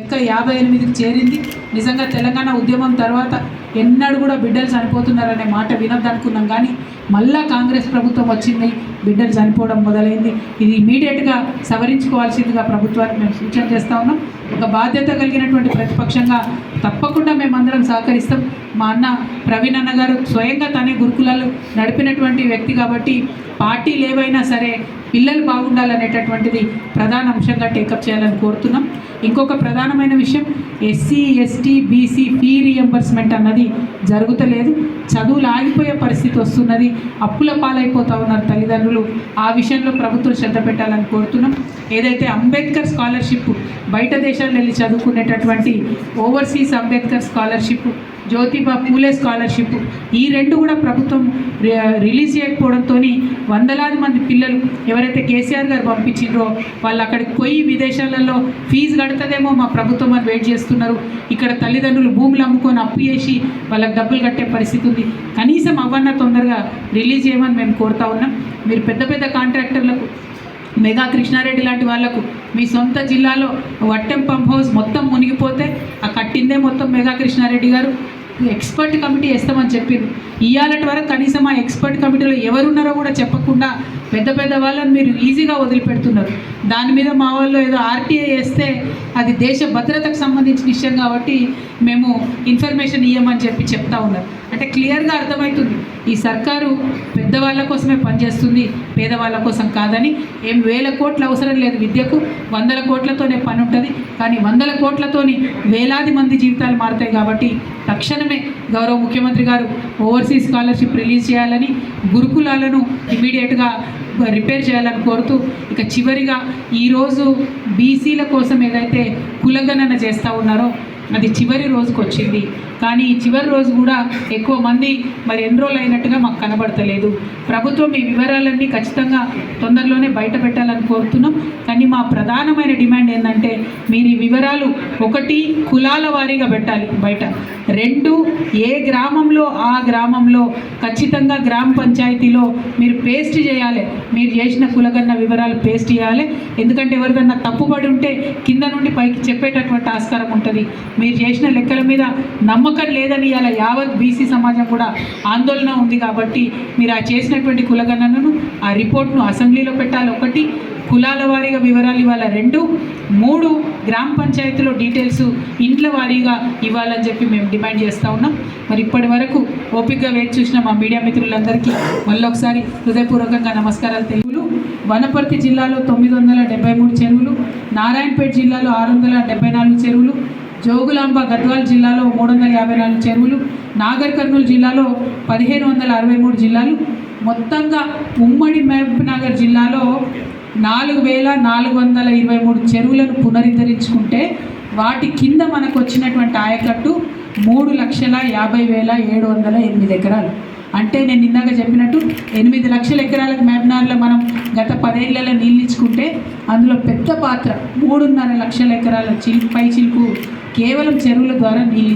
లెక్క యాభై ఎనిమిదికి చేరింది. నిజంగా తెలంగాణ ఉద్యమం తర్వాత ఎన్నడూ కూడా బిడ్డలు చనిపోతున్నారనే మాట వినొద్దనుకున్నాం కానీ మళ్ళా కాంగ్రెస్ ప్రభుత్వం వచ్చింది బిడ్డలు చనిపోవడం మొదలైంది. ఇది ఇమీడియట్గా సవరించుకోవాల్సిందిగా ప్రభుత్వానికి మేము సూచన చేస్తా ఉన్నాం. ఒక బాధ్యత కలిగినటువంటి ప్రతిపక్షంగా తప్పకుండా మేమందరం సహకరిస్తాం. మా అన్న ప్రవీణ్ అన్న గారు స్వయంగా తనే గురుకులాలు నడిపినటువంటి వ్యక్తి కాబట్టి పార్టీలు ఏవైనా సరే పిల్లలు బాగుండాలనేటటువంటిది ప్రధాన అంశంగా టేకప్ చేయాలని కోరుతున్నాం. ఇంకొక ప్రధానమైన విషయం SC ST BC fee reimbursement అన్నది జరుగుతలేదు. చదువులు ఆగిపోయే పరిస్థితి వస్తున్నది. అప్పుల పాలైపోతా ఉన్నారు తల్లిదండ్రులు. ఆ విషయంలో ప్రభుత్వం శ్రద్ధ పెట్టాలని కోరుతున్నాం. ఏదైతే అంబేద్కర్ స్కాలర్షిప్ బయట దేశాల్లో వెళ్ళి చదువుకునేటటువంటి overseas Ambedkar scholarship Jyotiba Phule scholarship. ఈ రెండు కూడా ప్రభుత్వం రి- రిలీజ్ చేయకపోవడంతో వందలాది మంది పిల్లలు ఎవరైతే కేసీఆర్ గారు పంపించిండ్రో వాళ్ళు అక్కడికి పోయి విదేశాలలో ఫీజు కడుతుందేమో మా ప్రభుత్వం అని వెయిట్ చేస్తున్నారు. ఇక్కడ తల్లిదండ్రులు భూములు అమ్ముకొని అప్పు చేసి వాళ్ళకి డబ్బులు కట్టే పరిస్థితి ఉంది. కనీసం అవన్న తొందరగా రిలీజ్ చేయమని మేము కోరుతా ఉన్నాం. మీరు పెద్ద పెద్ద కాంట్రాక్టర్లకు మెగా కృష్ణారెడ్డి లాంటి వాళ్ళకు మీ సొంత జిల్లాలో వట్టెం పంప్ హౌస్ మొత్తం మునిగిపోతే ఆ కట్టిందే మొత్తం మెగా కృష్ణారెడ్డి గారు. ఎక్స్పర్ట్ కమిటీ వేస్తామని చెప్పింది. ఇవాళటి వరకు కనీసం ఆ ఎక్స్పర్ట్ కమిటీలో ఎవరున్నారో కూడా చెప్పకుండా పెద్ద పెద్ద వాళ్ళని మీరు ఈజీగా వదిలిపెడుతున్నారు. దాని మీద మా వాళ్ళు ఏదో ఆర్టీఐ వేస్తే అది దేశ భద్రతకు సంబంధించిన విషయం కాబట్టి మేము ఇన్ఫర్మేషన్ ఇవ్వమని చెప్పి చెప్తా ఉన్నారు. అంటే క్లియర్గా అర్థమవుతుంది. ఈ సర్కారు పెద్దవాళ్ళ కోసమే పనిచేస్తుంది పేదవాళ్ళ కోసం కాదని ఏం వేల కోట్ల అవసరం లేదు విద్యకు. వందల కోట్లతోనే పని ఉంటుంది. కానీ వందల కోట్లతోని వేలాది మంది జీవితాలు మారుతాయి కాబట్టి తక్షణమే గౌరవ ముఖ్యమంత్రి గారు ఓవర్సీస్ స్కాలర్షిప్ రిలీజ్ చేయాలని గురుకులాలను ఇమీడియట్గా రిపేర్ చేయాలని కోరుతూ ఇక చివరిగా ఈరోజు బీసీల కోసం ఏదైతే కులగణన చేస్తూ ఉన్నారో అది చివరి రోజుకు వచ్చింది కానీ ఈ చివరి రోజు కూడా ఎక్కువ మంది మరి ఎన్రోల్ అయినట్టుగా మాకు కనబడతలేదు. ప్రభుత్వం ఈ వివరాలన్నీ ఖచ్చితంగా తొందరలోనే బయట పెట్టాలని కోరుతున్నాం. కానీ మా ప్రధానమైన డిమాండ్ ఏంటంటే మీరు ఈ వివరాలు ఒకటి కులాల వారీగా పెట్టాలి బయట. రెండు ఏ గ్రామంలో ఆ గ్రామంలో ఖచ్చితంగా గ్రామ పంచాయతీలో మీరు పేస్ట్ చేయాలి. మీరు చేసిన కులగన్న వివరాలు పేస్ట్ చేయాలి. ఎందుకంటే ఎవరికన్నా తప్పుబడి ఉంటే కింద నుండి పైకి చెప్పేటటువంటి ఆస్కారం ఉంటుంది. మీరు చేసిన లెక్కల మీద నమ్మకం లేదని ఇలా యావత్ బీసీ సమాజం కూడా ఆందోళన ఉంది కాబట్టి మీరు ఆ చేసినటువంటి కులగణనను ఆ రిపోర్ట్ను అసెంబ్లీలో పెట్టాలి ఒకటి. కులాల వారీగా వివరాలు ఇవ్వాలి? రెండు మూడు గ్రామ పంచాయతీలో డీటెయిల్స్ ఇంట్ల వారీగా ఇవ్వాలని చెప్పి మేము డిమాండ్ చేస్తూ ఉన్నాం. మరి ఇప్పటి వరకు ఓపికగా వేచి చూసిన మా మీడియా మిత్రులందరికీ మళ్ళొకసారి హృదయపూర్వకంగా నమస్కారాలు తెలుగులు వనపర్తి జిల్లాలో తొమ్మిది వందల డెబ్బై మూడు చెరువులు నారాయణపేట జిల్లాలో ఆరు వందల డెబ్బై నాలుగు చెరువులు జోగులాంబ గద్వాల్ జిల్లాలో మూడు వందల యాభై నాలుగు చెరువులు నాగర్ కర్నూలు జిల్లాలో పదిహేను వందల అరవై మూడు జిల్లాలు మొత్తంగా ఉమ్మడి మహబూబ్ నగర్ జిల్లాలో నాలుగు వేల నాలుగు వందల ఇరవై మూడు చెరువులను పునరుద్ధరించుకుంటే వాటి కింద మనకు వచ్చినటువంటి ఆయకట్టు మూడు లక్షల యాభై వేల ఏడు వందల ఎనిమిది ఎకరాలు. అంటే నేను ఇందాక చెప్పినట్టు ఎనిమిది లక్షల ఎకరాలకు మేబనార్లో మనం గత పదేళ్ళలో నీళ్ళు ఇచ్చుకుంటే అందులో పెద్ద పాత్ర మూడున్నర లక్షల ఎకరాల చిల్ పై చిలుకు కేవలం చెరువుల ద్వారా నీళ్ళు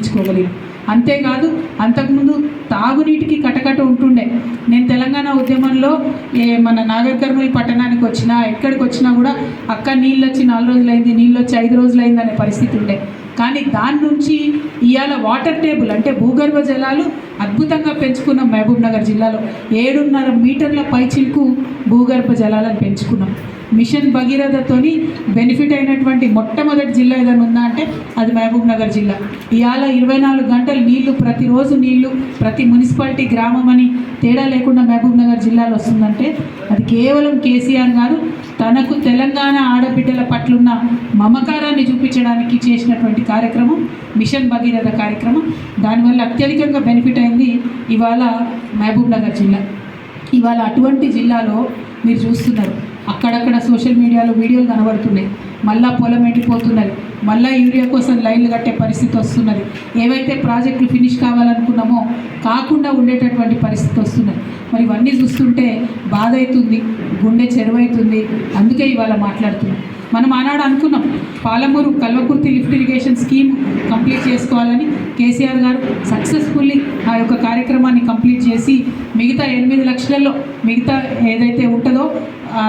అంతేకాదు అంతకుముందు తాగునీటికి కటకట ఉంటుండే. నేను తెలంగాణ ఉద్యమంలో ఏ మన నాగర్ కర్నూలు పట్టణానికి వచ్చినా ఎక్కడికి వచ్చినా కూడా అక్క నీళ్ళు వచ్చి నాలుగు రోజులైంది నీళ్ళు వచ్చి ఐదు రోజులైంది అనే పరిస్థితి ఉండే. కానీ దాని నుంచి ఇవాళ వాటర్ టేబుల్ అంటే భూగర్భ జలాలు అద్భుతంగా పెంచుకున్నాం మహబూబ్ నగర్ జిల్లాలో. ఏడున్నర మీటర్ల పైచిల్కు భూగర్భ జలాలను పెంచుకున్నాం. మిషన్ భగీరథతోని బెనిఫిట్ అయినటువంటి మొట్టమొదటి జిల్లా ఏదైనా ఉందా అంటే అది మహబూబ్ నగర్ జిల్లా. ఇవాళ ఇరవై నాలుగు గంటలు నీళ్ళు ప్రతిరోజు నీళ్ళు ప్రతి మున్సిపాలిటీ గ్రామం అని తేడా లేకుండా మహబూబ్ నగర్ జిల్లాలో వస్తుందంటే అది కేవలం కేసీఆర్ గారు తనకు తెలంగాణ ఆడబిడ్డల పట్లున్న మమకారాన్ని చూపించడానికి చేసినటువంటి కార్యక్రమం మిషన్ భగీరథ కార్యక్రమం. దానివల్ల అత్యధికంగా బెనిఫిట్ అయింది ఇవాళ మహబూబ్ నగర్ జిల్లా. ఇవాళ అటువంటి జిల్లాలో మీరు చూస్తున్నారు. అక్కడక్కడ సోషల్ మీడియాలో వీడియోలు కనబడుతున్నాయి. మళ్ళా పొలం ఎండిపోతున్నది. మళ్ళా యూరియా కోసం లైన్లు కట్టే పరిస్థితి వస్తున్నది. ఏవైతే ప్రాజెక్టులు ఫినిష్ కావాలనుకున్నామో కాకుండా ఉండేటటువంటి పరిస్థితి వస్తున్నది. మరి ఇవన్నీ చూస్తుంటే బాధ అవుతుంది గుండె చెరువైతుంది. అందుకే ఇవాళ మాట్లాడుతున్నాం. మనం ఆనాడు అనుకున్నాం Palamuru Kalwakurthy lift irrigation scheme complete చేసుకోవాలని కేసీఆర్ గారు సక్సెస్ఫుల్లీ ఆ యొక్క కార్యక్రమాన్ని కంప్లీట్ చేసి మిగతా ఎనిమిది లక్షలలో మిగతా ఏదైతే ఉంటుందో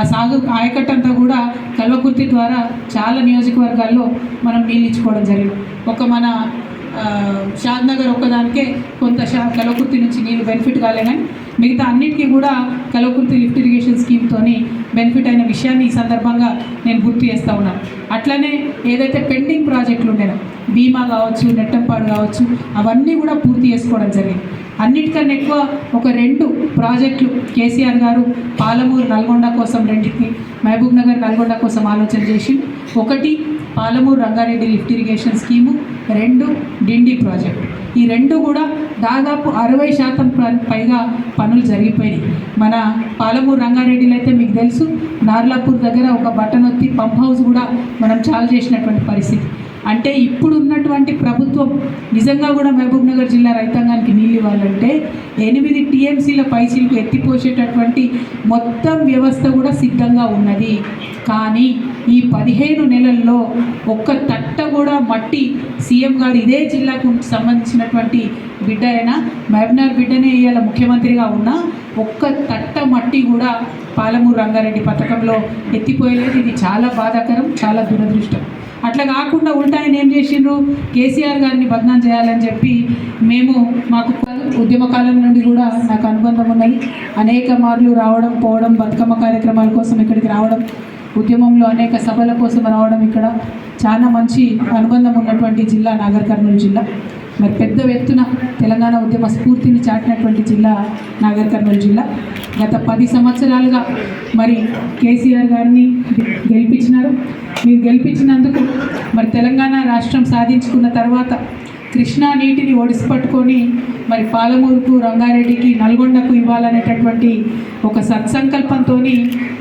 సాగు ఆయకట్టంతా కూడా కల్వకుర్తి ద్వారా చాలా నియోజకవర్గాల్లో మనం నీళ్ళించుకోవడం జరిగింది. ఒక మన షాద్ నగర్ ఒక్కదానికే కొంత షా కలవకుర్తి నుంచి నీళ్ళు బెనిఫిట్ కాలేనని మిగతా అన్నిటికీ కూడా కలవకుర్తి లిఫ్ట్ ఇరిగేషన్ స్కీమ్తోని బెనిఫిట్ అయిన విషయాన్ని ఈ సందర్భంగా నేను గుర్తు చేస్తూ ఉన్నాను అట్లనే ఏదైతే పెండింగ్ ప్రాజెక్టులు ఉండేనో బీమా కావచ్చు నెట్టంపాడు కావచ్చు అవన్నీ కూడా పూర్తి చేసుకోవడం జరిగింది. అన్నిటికన్నా ఎక్కువ ఒక రెండు ప్రాజెక్టులు కేసీఆర్ గారు పాలమూరు నల్గొండ కోసం రెండింటిని మహబూబ్ నగర్ నల్గొండ కోసం ఆలోచన చేసి ఒకటి Palamuru Rangareddy lift irrigation scheme రెండు డిండి ప్రాజెక్ట్. ఈ రెండు కూడా దాదాపు అరవై శాతం పైగా పనులు జరిగిపోయినాయి. మన పాలమూరు రంగారెడ్డిలో అయితే మీకు తెలుసు నార్లాపూర్ దగ్గర ఒక బటన్ ఒత్తి పంప్ హౌస్ కూడా మనం చాలు చేసినటువంటి పరిస్థితి. అంటే ఇప్పుడు ఉన్నటువంటి ప్రభుత్వం నిజంగా కూడా మహబూబ్ నగర్ జిల్లా రైతాంగానికి నీళ్ళు ఇవ్వాలంటే ఎనిమిది టీఎంసీల పైసీలకు ఎత్తిపోసేటటువంటి మొత్తం వ్యవస్థ కూడా సిద్ధంగా ఉన్నది. కానీ ఈ పదిహేను నెలల్లో ఒక్క తట్ట కూడా మట్టి సీఎం గారు ఇదే జిల్లాకు సంబంధించినటువంటి బిడ్డ అయినా మహబూబ్నగర్ బిడ్డనే ఇవాళ ముఖ్యమంత్రిగా ఉన్నా ఒక్క తట్ట మట్టి కూడా పాలమూరు రంగారెడ్డి పథకంలో ఎత్తిపోయలేదు. ఇది చాలా బాధాకరం చాలా దురదృష్టం. అట్లా కాకుండా ఉల్టా ఆయన ఏం చేసిండ్రు? కేసీఆర్ గారిని బద్నాం చేయాలని చెప్పి మేము మాకు ఉద్యమ కాలం నుండి కూడా నాకు అనుబంధం ఉన్నది. అనేక మార్లు రావడం పోవడం బతుకమ్మ కార్యక్రమాల కోసం ఇక్కడికి రావడం ఉద్యమంలో అనేక సభల కోసం రావడం ఇక్కడ చాలా మంచి అనుబంధం ఉన్నటువంటి జిల్లా నాగర్ కర్నూలు జిల్లా. మరి పెద్ద ఎత్తున తెలంగాణ ఉద్యమ స్ఫూర్తిని చాటినటువంటి జిల్లా నాగర్ కర్నూలు జిల్లా. గత పది సంవత్సరాలుగా మరి కేసీఆర్ గారిని గెలిపించినారు. మీరు గెలిపించినందుకు మరి తెలంగాణ రాష్ట్రం సాధించుకున్న తర్వాత కృష్ణా నీటిని ఒడిసి పట్టుకొని మరి పాలమూరుకు రంగారెడ్డికి నల్గొండకు ఇవ్వాలనేటటువంటి ఒక సత్సంకల్పంతో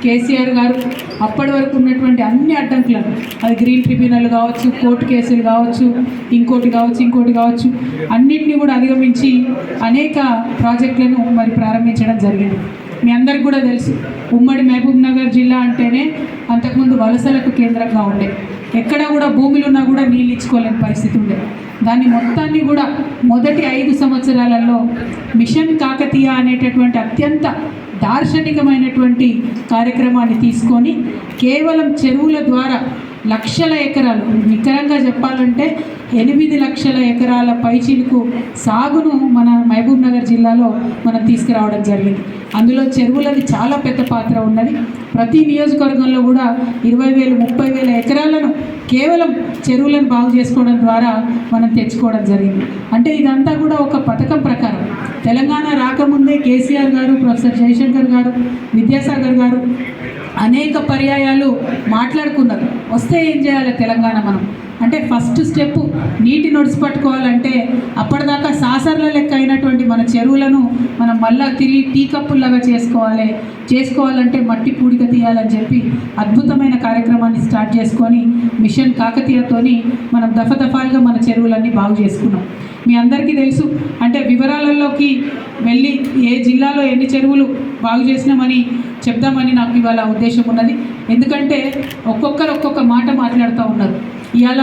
కేసీఆర్ గారు అప్పటి వరకు ఉన్నటువంటి అన్ని అడ్డంకులను అది గ్రీన్ ట్రిబ్యునల్ కావచ్చు కోర్టు కేసులు కావచ్చు ఇంకోటి కావచ్చు ఇంకోటి కావచ్చు అన్నింటినీ కూడా అధిగమించి అనేక ప్రాజెక్టులను మరి ప్రారంభించడం జరిగింది. మీ అందరికి కూడా తెలుసు ఉమ్మడి మహబూబ్ నగర్ జిల్లా అంటేనే అంతకుముందు వలసలకు కేంద్రంగా ఉండే ఎక్కడ కూడా భూములు ఉన్నా కూడా నీళ్ళు ఇచ్చుకోలేని పరిస్థితి ఉండే. దాన్ని మొత్తాన్ని కూడా మొదటి ఐదు సంవత్సరాలలో మిషన్ కాకతీయ అనేటటువంటి అత్యంత దార్శనికమైనటువంటి కార్యక్రమాన్ని తీసుకొని కేవలం చెరువుల ద్వారా లక్షల ఎకరాలు నికరంగా చెప్పాలంటే ఎనిమిది లక్షల ఎకరాల పైచీలకు సాగును మన మహబూబ్ నగర్ జిల్లాలో మనం తీసుకురావడం జరిగింది. అందులో చెరువులది చాలా పెద్ద పాత్ర ఉన్నది. ప్రతి నియోజకవర్గంలో కూడా ఇరవై వేలు ముప్పై వేల ఎకరాలను కేవలం చెరువులను బాగు చేసుకోవడం ద్వారా మనం తెచ్చుకోవడం జరిగింది. అంటే ఇదంతా కూడా ఒక పథకం ప్రకారం. తెలంగాణ రాకముందే కేసీఆర్ గారు ప్రొఫెసర్ జయశంకర్ గారు విద్యాసాగర్ గారు అనేక పర్యాయాలు మాట్లాడుకున్నారు. వస్తే ఏం చేయాలి తెలంగాణ మనం? అంటే ఫస్ట్ స్టెప్ నీటి నొడిసి పట్టుకోవాలంటే అప్పటిదాకా సాసర్ల లెక్క అయినటువంటి మన చెరువులను మనం మళ్ళా తిరిగి టీ కప్పుల్లాగా చేసుకోవాలి. చేసుకోవాలంటే మట్టి పూడిక తీయాలని చెప్పి అద్భుతమైన కార్యక్రమాన్ని స్టార్ట్ చేసుకొని మిషన్ కాకతీయతోని మనం దఫదఫాలుగా మన చెరువులన్నీ బాగు చేసుకున్నాం. మీ అందరికీ తెలుసు అంటే వివరాలలోకి వెళ్ళి ఏ జిల్లాలో ఎన్ని చెరువులు బాగు చేసినామని చెప్దామని నాకు ఇవాళ ఉద్దేశం ఉన్నది. ఎందుకంటే ఒక్కొక్కరు ఒక్కొక్క మాట మాట్లాడుతూ ఉన్నారు. ఇవాళ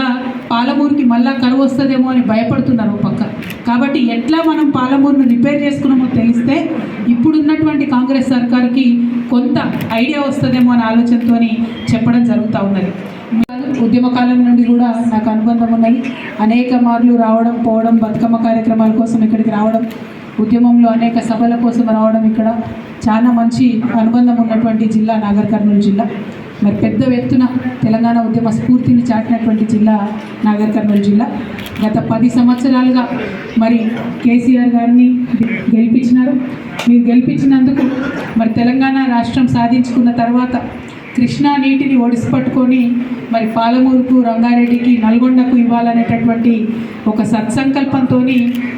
పాలమూరుకి మళ్ళా కరువు వస్తుందేమో అని భయపడుతున్నారు ఒక పక్క. కాబట్టి ఎట్లా మనం పాలమూరును రిపేర్ చేసుకున్నామో తెలిస్తే ఇప్పుడున్నటువంటి కాంగ్రెస్ సర్కార్కి కొంత ఐడియా వస్తుందేమో అనే ఆలోచనతోని చెప్పడం జరుగుతూ ఉన్నది. ఉద్యమ కాలం నుండి కూడా నాకు అనుబంధం ఉన్నది. అనేక మార్లు రావడం పోవడం బతుకమ్మ కార్యక్రమాల కోసం ఇక్కడికి రావడం ఉద్యమంలో అనేక సభల కోసం రావడం ఇక్కడ చాలా మంచి అనుబంధం ఉన్నటువంటి జిల్లా నాగర్ కర్నూలు జిల్లా. మరి పెద్ద ఎత్తున తెలంగాణ ఉద్యమ స్ఫూర్తిని చాటినటువంటి జిల్లా నాగర్ కర్నూలు జిల్లా. గత పది సంవత్సరాలుగా మరి కేసీఆర్ గారిని గెలిపించినారు. మీరు గెలిపించినందుకు మరి తెలంగాణ రాష్ట్రం సాధించుకున్న తర్వాత కృష్ణా నీటిని ఒడిసి పట్టుకొని మరి పాలమూరుకు రంగారెడ్డికి నల్గొండకు ఇవ్వాలనేటటువంటి ఒక సత్సంకల్పంతో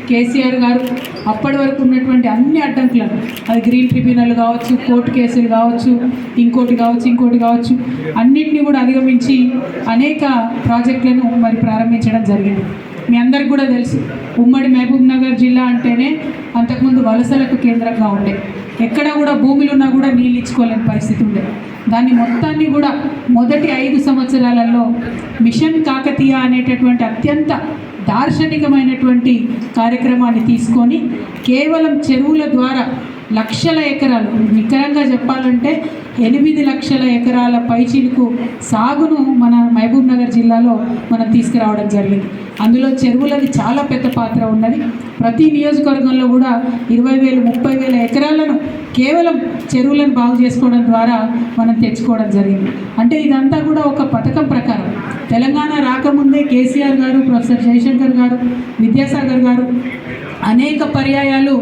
కేసీఆర్ గారు అప్పటి వరకు ఉన్నటువంటి అన్ని అడ్డంకులను అది గ్రీన్ ట్రిబ్యునల్ కావచ్చు కోర్టు కేసులు కావచ్చు ఇంకోటి కావచ్చు ఇంకోటి కావచ్చు అన్నింటినీ కూడా అధిగమించి అనేక ప్రాజెక్టులను మరి ప్రారంభించడం జరిగింది. మీ అందరికి కూడా తెలుసు ఉమ్మడి మహబూబ్ నగర్ జిల్లా అంటేనే అంతకుముందు వలసలకు కేంద్రంగా ఉండే. ఎక్కడ కూడా భూములు ఉన్నా కూడా నీళ్ళు ఇచ్చుకోలేని పరిస్థితి ఉండే. దాన్ని మొత్తాన్ని కూడా మొదటి ఐదు సంవత్సరాలలో మిషన్ కాకతీయ అనేటటువంటి అత్యంత దార్శనికమైనటువంటి కార్యక్రమాన్ని తీసుకొని కేవలం చెరువుల ద్వారా లక్షల ఎకరాలు. నికరంగా చెప్పాలంటే ఎనిమిది లక్షల ఎకరాల పైచీలకు సాగును మన మహబూబ్ నగర్ జిల్లాలో మనం తీసుకురావడం జరిగింది. అందులో చెరువులది చాలా పెద్ద పాత్ర ఉన్నది. ప్రతి నియోజకవర్గంలో కూడా ఇరవై వేలు ముప్పై వేల ఎకరాలను కేవలం చెరువులను బాగు చేసుకోవడం ద్వారా మనం తెచ్చుకోవడం జరిగింది. అంటే ఇదంతా కూడా ఒక పథకం ప్రకారం. తెలంగాణ రాకముందే కేసీఆర్ గారు ప్రొఫెసర్ జయశంకర్ గారు విద్యాసాగర్ గారు అనేక పర్యాయాలు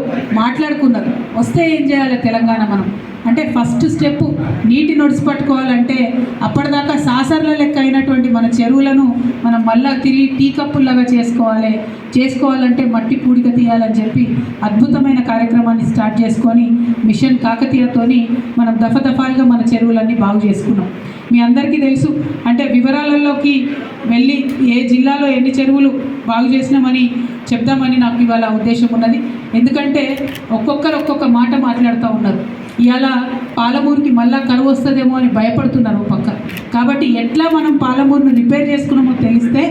చేయాలి తెలంగాణ మనం? అంటే ఫస్ట్ స్టెప్ నీటి నొడిసి పట్టుకోవాలంటే అప్పటిదాకా సాసర్ల లెక్క అయినటువంటి మన చెరువులను మనం మళ్ళా తిరిగి టీ కప్పుల్లాగా చేసుకోవాలి. చేసుకోవాలంటే మట్టి పూడిక తీయాలని చెప్పి అద్భుతమైన కార్యక్రమాన్ని స్టార్ట్ చేసుకొని మిషన్ కాకతీయతోని మనం దఫదఫాలుగా మన చెరువులన్నీ బాగు చేసుకున్నాం. మీ అందరికీ తెలుసు అంటే వివరాలలోకి వెళ్ళి ఏ జిల్లాలో ఎన్ని చెరువులు బాగు చేసినామని చెప్దామని నాకు ఇవాళ ఉద్దేశం ఉన్నది. ఎందుకంటే ఒక్కొక్కరు ఒక్కొక్క మాట మాట్లాడుతూ ఉన్నారు. ఇలా పాలమూరుకి మళ్ళా కరువు వస్తుందేమో అని భయపడుతున్నారు ఒక పక్క. కాబట్టి ఎట్లా మనం పాలమూరును రిపేర్ చేసుకున్నామో తెలిస్తే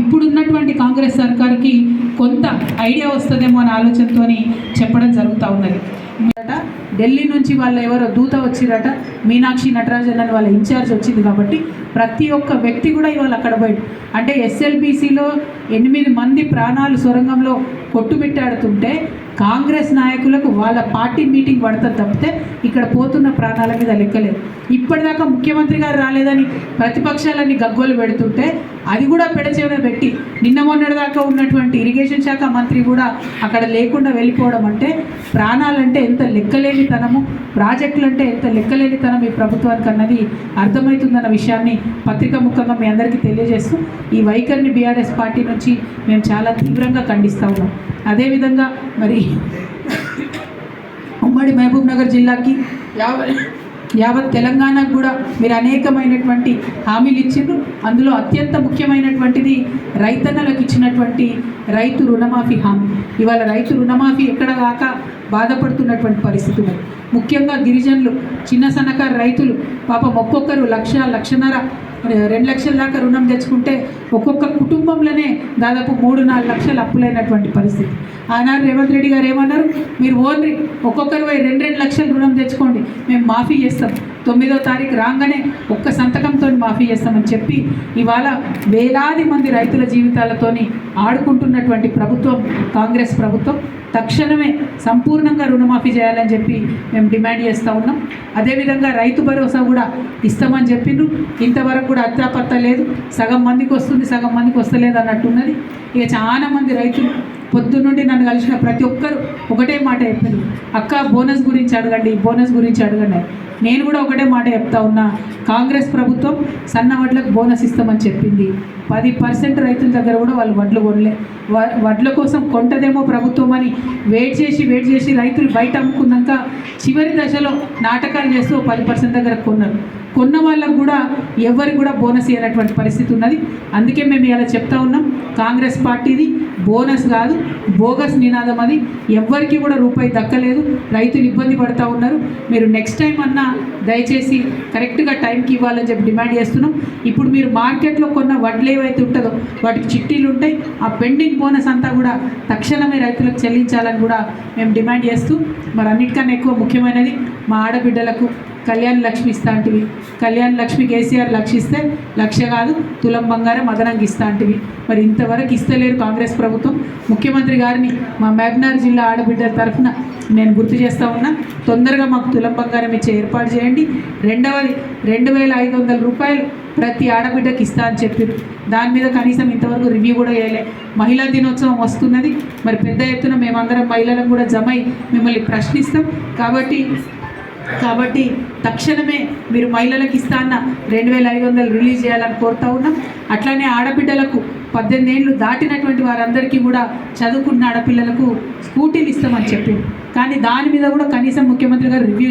ఇప్పుడున్నటువంటి కాంగ్రెస్ సర్కార్కి కొంత ఐడియా వస్తుందేమో అనే ఆలోచనతో చెప్పడం జరుగుతూ ఉన్నది. ఢిల్లీ నుంచి వాళ్ళ ఎవరో దూత వచ్చిరట. మీనాక్షి నటరాజన్ అని వాళ్ళ ఇన్ఛార్జ్ వచ్చింది కాబట్టి ప్రతి ఒక్క వ్యక్తి కూడా ఇవాళ అక్కడ పోయి అంటే ఎస్ఎల్బీసీలో ఎనిమిది మంది ప్రాణాలు సొరంగంలో కొట్టుబెట్టాడుతుంటే కాంగ్రెస్ నాయకులకు వాళ్ళ పార్టీ మీటింగ్ పడుతుంది తప్పితే ఇక్కడ పోతున్న ప్రాణాల మీద లెక్కలేదు. ఇప్పటిదాకా ముఖ్యమంత్రి గారు రాలేదని ప్రతిపక్షాలన్నీ గగ్గోలు పెడుతుంటే అది కూడా పెడచేవన పెట్టి నిన్న మొన్నటిదాకా ఉన్నటువంటి ఇరిగేషన్ శాఖ మంత్రి కూడా అక్కడ లేకుండా వెళ్ళిపోవడం అంటే ప్రాణాలంటే ఎంత లెక్కలేనితనము. ప్రాజెక్టులు అంటే ఎంత లెక్కలేనితనం ఈ ప్రభుత్వానికి అన్నది అర్థమవుతుందన్న విషయాన్ని పత్రిక ముఖంగా మీ అందరికీ తెలియజేస్తూ ఈ వైఖరిని బీఆర్ఎస్ పార్టీ నుంచి మేము చాలా తీవ్రంగా ఖండిస్తూ ఉన్నాం. అదేవిధంగా మరి ఉమ్మడి మహబూబ్ నగర్ జిల్లాకి యాభై యావత్ తెలంగాణకు కూడా మీరు అనేకమైనటువంటి హామీలు ఇచ్చిండ్రు. అందులో అత్యంత ముఖ్యమైనటువంటిది రైతన్నలకు ఇచ్చినటువంటి రైతు రుణమాఫీ హామీ. ఇవాళ రైతు రుణమాఫీ ఎక్కడ కాక బాధపడుతున్నటువంటి పరిస్థితులు ముఖ్యంగా గిరిజనులు చిన్న సన్నకారు రైతులు పాపం ఒక్కొక్కరు లక్ష లక్షన్నర రెండు లక్షల దాకా రుణం తెచ్చుకుంటే ఒక్కొక్క కుటుంబంలోనే దాదాపు మూడు నాలుగు లక్షలు అప్పులైనటువంటి పరిస్థితి. ఆనాడు రేవంత్ రెడ్డి గారు ఏమన్నారు? మీరు ఓన్లీ ఒక్కొక్కరు పోయి రెండు రెండు లక్షలు రుణం తెచ్చుకోండి మేము మాఫీ చేస్తాం. తొమ్మిదో తారీఖు రాగానే ఒక్క సంతకంతో మాఫీ చేస్తామని చెప్పి ఇవాళ వేలాది మంది రైతుల జీవితాలతోని ఆడుకుంటున్నటువంటి ప్రభుత్వం కాంగ్రెస్ ప్రభుత్వం తక్షణమే సంపూర్ణంగా రుణమాఫీ చేయాలని చెప్పి మేము డిమాండ్ చేస్తూ ఉన్నాం. అదేవిధంగా రైతు భరోసా కూడా ఇస్తామని చెప్పిండ్రు. ఇంతవరకు కూడా అత్తాపత్త లేదు. సగం మందికి వస్తుంది. సగం మందికి వస్తలేదు అన్నట్టున్నది ఇక చాలా మంది రైతులు పొద్దున్నుండి నన్ను కలిసిన ప్రతి ఒక్కరు ఒకటే మాట చెప్పారు. అక్క బోనస్ గురించి అడగండి బోనస్ గురించి అడగండి నేను కూడా ఒకటే మాట చెప్తా ఉన్నా. కాంగ్రెస్ ప్రభుత్వం సన్న వడ్లకు బోనస్ ఇస్తామని చెప్పింది. పది పర్సెంట్ రైతుల దగ్గర కూడా వాళ్ళు వడ్లు కొనలే. వ- వడ్ల కోసం కొంటదేమో ప్రభుత్వం అని వెయిట్ చేసి వెయిట్ చేసి రైతులు బయట అమ్ముకున్నాక చివరి దశలో నాటకాలు చేస్తూ పది పర్సెంట్ దగ్గర కొన్నారు. కొన్న వాళ్ళకు కూడా ఎవరికి కూడా బోనస్ ఇవ్వనటువంటి పరిస్థితి ఉన్నది. అందుకే మేము ఇలా చెప్తా ఉన్నాం కాంగ్రెస్ పార్టీది బోనస్ కాదు బోగస్ నినాదం అది. ఎవ్వరికి కూడా రూపాయి దక్కలేదు రైతులు ఇబ్బంది పడతా ఉన్నారు. మీరు నెక్స్ట్ టైం అన్నా దయచేసి కరెక్ట్గా టైంకి ఇవ్వాలని చెప్పి డిమాండ్ చేస్తున్నాం. ఇప్పుడు మీరు మార్కెట్లో కొన్న వడ్లు ఏవైతే ఉంటుందో వాటికి చిట్టీలు ఉంటాయి ఆ పెండింగ్ బోనస్ అంతా కూడా తక్షణమే రైతులకు చెల్లించాలని కూడా మేము డిమాండ్ చేస్తూ మరి అన్నిటికన్నా ఎక్కువ ముఖ్యమైనది మా ఆడబిడ్డలకు కళ్యాణ్ లక్ష్మి ఇస్తా అంటివి కళ్యాణ్ లక్ష్మి కేసీఆర్ లక్షిస్తే లక్ష కాదు తులం బంగారం అదనంగా ఇస్తా అంటివి మరి ఇంతవరకు ఇస్తలేరు కాంగ్రెస్ ప్రభుత్వం. ముఖ్యమంత్రి గారిని మా మహబూబ్నగర్ జిల్లా ఆడబిడ్డల తరఫున నేను గుర్తు చేస్తా ఉన్నా తొందరగా మాకు తులం బంగారం ఇచ్చే ఏర్పాటు చేయండి. రెండవది రెండు వేల ఐదు వందల రూపాయలు ప్రతి ఆడబిడ్డకి ఇస్తా అని చెప్పారు దాని మీద కనీసం ఇంతవరకు రివ్యూ కూడా వేయలే మహిళా దినోత్సవం వస్తున్నది. మరి పెద్ద ఎత్తున మేమందరం మహిళలను కూడా జమై మిమ్మల్ని ప్రశ్నిస్తాం. కాబట్టి కాబట్టి తక్షణమే మీరు మహిళలకు ఇస్తా అన్న రెండు వేల ఐదు వందలు రిలీజ్ చేయాలని కోరుతా ఉన్నాం. అట్లానే ఆడబిడ్డలకు పద్దెనిమిది ఏళ్ళు దాటినటువంటి వారందరికీ కూడా చదువుకున్న ఆడపిల్లలకు స్కూటీలు ఇస్తామని చెప్పి కానీ దాని మీద కూడా కనీసం ముఖ్యమంత్రి గారు రివ్యూ